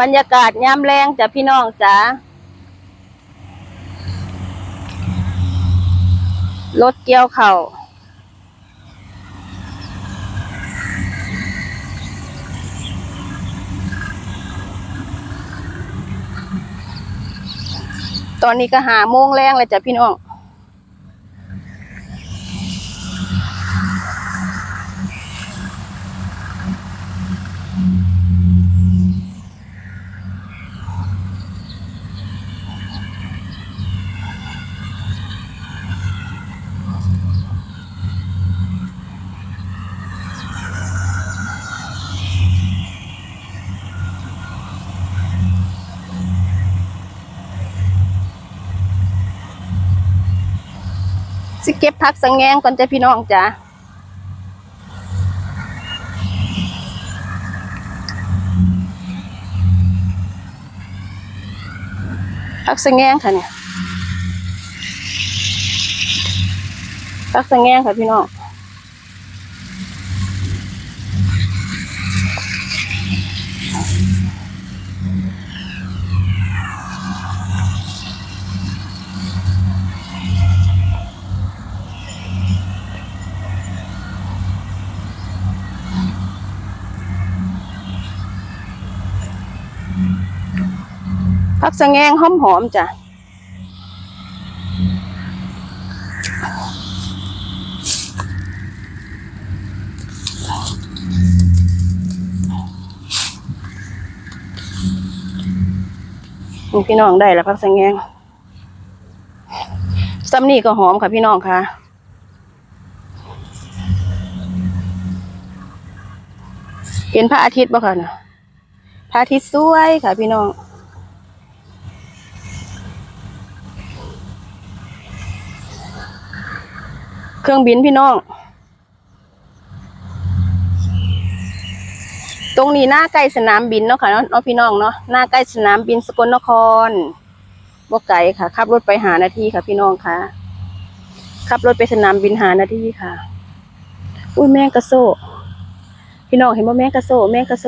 บรรยากาศยามแรงจ้ะพี่น้องจ๋ารถเกี่ยวเข่าตอนนี้ก็หาโมงแรงเลยจ้ะพี่น้อง สิเก็บพักสังแงงก่อนจ้ะพี่น้องจ้ะพักสังแงงค่ะเนี่ยพักสังแงงค่ะพี่น้อง พักสังแงงหอมๆจ้ะพี่น้องได้แล้วพักสังแงงซ้ำนี่ก็หอมค่ะพี่น้องค่ะ เห็นพระอาทิตย์บ่คะนะ พระอาทิตย์สวยค่ะพี่น้อง เครื่องบินพี่น้อง ตรงนี้หน้าใกล้สนามบินเนาะค่ะเนาะพี่น้องเนาะหน้าใกล้สนามบินสกลนครบ่ไกลค่ะ ขับรถไปหานาทีค่ะ พี่น้องค่ะ ขับรถไปสนามบินหานาทีค่ะ อุ้ยแมงกระโซพี่น้องเห็นว่าแมงกระโซแมงกระโซ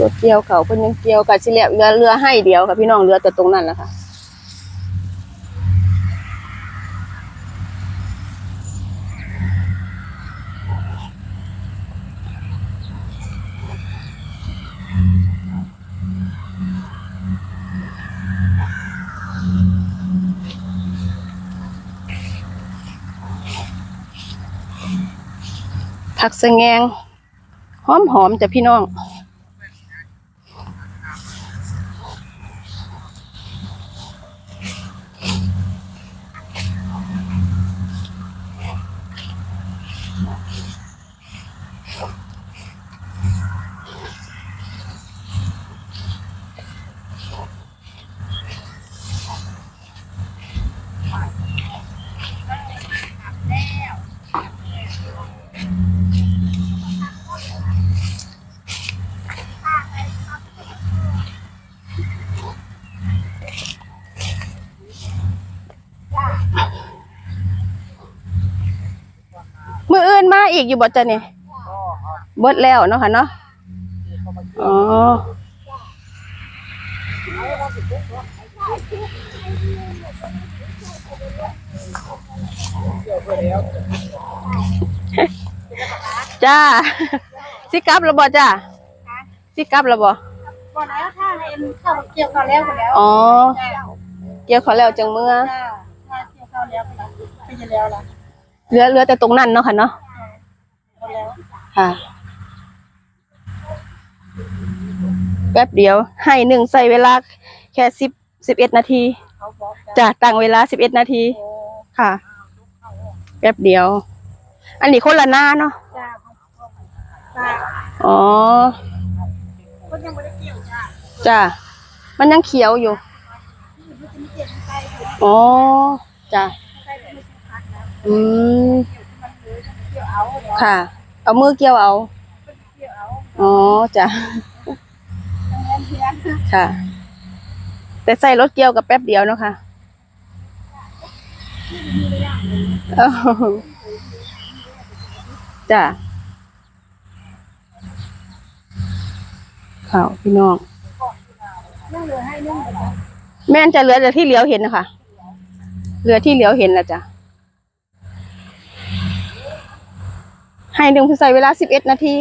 รถเกี่ยวเขาเพิ่นยังเกี่ยวกับสิแล้วเรือเรือให้เดียวค่ะพี่น้องเรือแต่ตรงนั้นแหละค่ะผักสะแงงหอมหอมๆจ้ะพี่น้อง มืออื่นมาอีกอยู่บ่จ้ะเนี่ยเบิดแล้วเนาะค่ะเนาะอ๋อจ้าสิกลับแล้วบ่จ้าสิกลับแล้วบ่ก่อนแล้วถ้าให้เอ็มเข้าเกี่ยวข้าวแล้วหมดแล้วอ๋อเกี่ยวเขาแล้วจังเมื่อจ้าถ้าเกี่ยวข้าวแล้วหมดแล้วไปจะแล้วล่ะเหลือเหลือแต่ตรงนั้นเนาะค่ะเนาะหมดแล้ว ค่ะ แป๊บเดียว ให้หนึ่งใส่เวลาแค่สิบสิบเอ็ดนาทีเขาบอกจ้าจะตั้งเวลาสิบเอ็ดนาทีโอ้ค่ะ แป๊บเดียว อันนี้คนละหน้าเนาะจ้าจ้าอ๋อคนยังไม่ได้เกี่ยวจ้าจ้ะมันยังเขียวอยู่จะมีเจ็บไตอยู่อ๋อจ้ะไตจะไม่สัมผัสแล้วอืมมันเลยเกี่ยวเอาเดี๋ยวค่ะ เอามือเกี่ยวเอาเกี่ยวเอาอ๋อจ้ะค่ะ แต่ใส่รถเกี่ยวกับแป๊บเดียวเนาะค่ะอ้าจ้ะข่าวพี่น้อง นั่งเลยให้นึ่งเลยแม่นจะเหลือแต่ที่เหลียวเห็นนะคะเหลือที่เหลียวเห็นละจ้ะ ให้หนึ่งใส่เวลาสิบเอ็ดนาที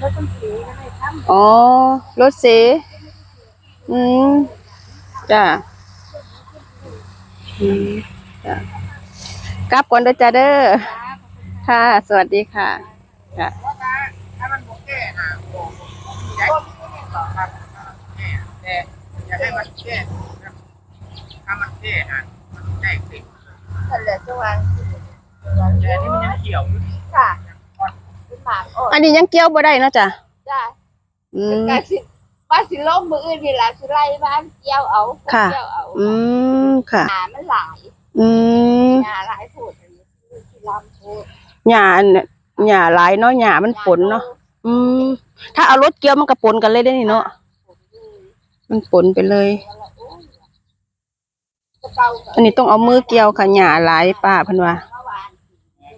รถต้องสีก็ให้ทำอ๋อรถเสอืมจ้ะอืมจ้ะกลับก่อนเด้อจ้าเด้อค่ะ สวัสดีค่ะค่ะถ้ามันโอเคนะอย่าให้มันแค่ถ้ามันแค่นะมันใหญ่ติ นั่นแหละจังหวะแต่ที่มันยังเขียวอยู่ค่ะเป็นหมากอ่อนอันนี้ยังเกี่ยวบ่ได้เนาะจ้ะจ้าอืม การสิบ้านสิลงมืออื่นนี่ล่ะสิไล่บ้านเกี่ยวเอาค่ะ เกี่ยวเอาอืมค่ะ หามันหลายอืมหาหลายโพดอันนี้คือลำโพดหญ้าเนี่ยหญ้าหลายเนาะหญ้ามันปนเนาะอืมถ้าเอารถเกี่ยวมันก็ปนกันเลยได้นี่เนาะมันปนไปเลยก ระเป๋าอันนี้ต้องเอามือเกี่ยวค่ะหญ้าหลายป้าเพิ่นว่าเมื่อวาน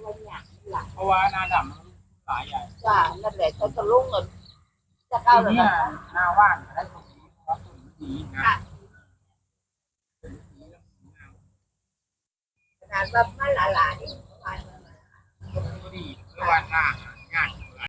วันหยังหลังเพราะว่าหน้าดำมันหลายใหญ่จ้านั่นแหละเขาจะลงเงินจะเข้าทีแล้วนี้นะหน้าว่านและตรงนี้เพราะตรงนี้นะค่ะขนาดว่ามันหลายๆนี่ประมาณนั้นตรงนี้ดีเมื่อวันหน้า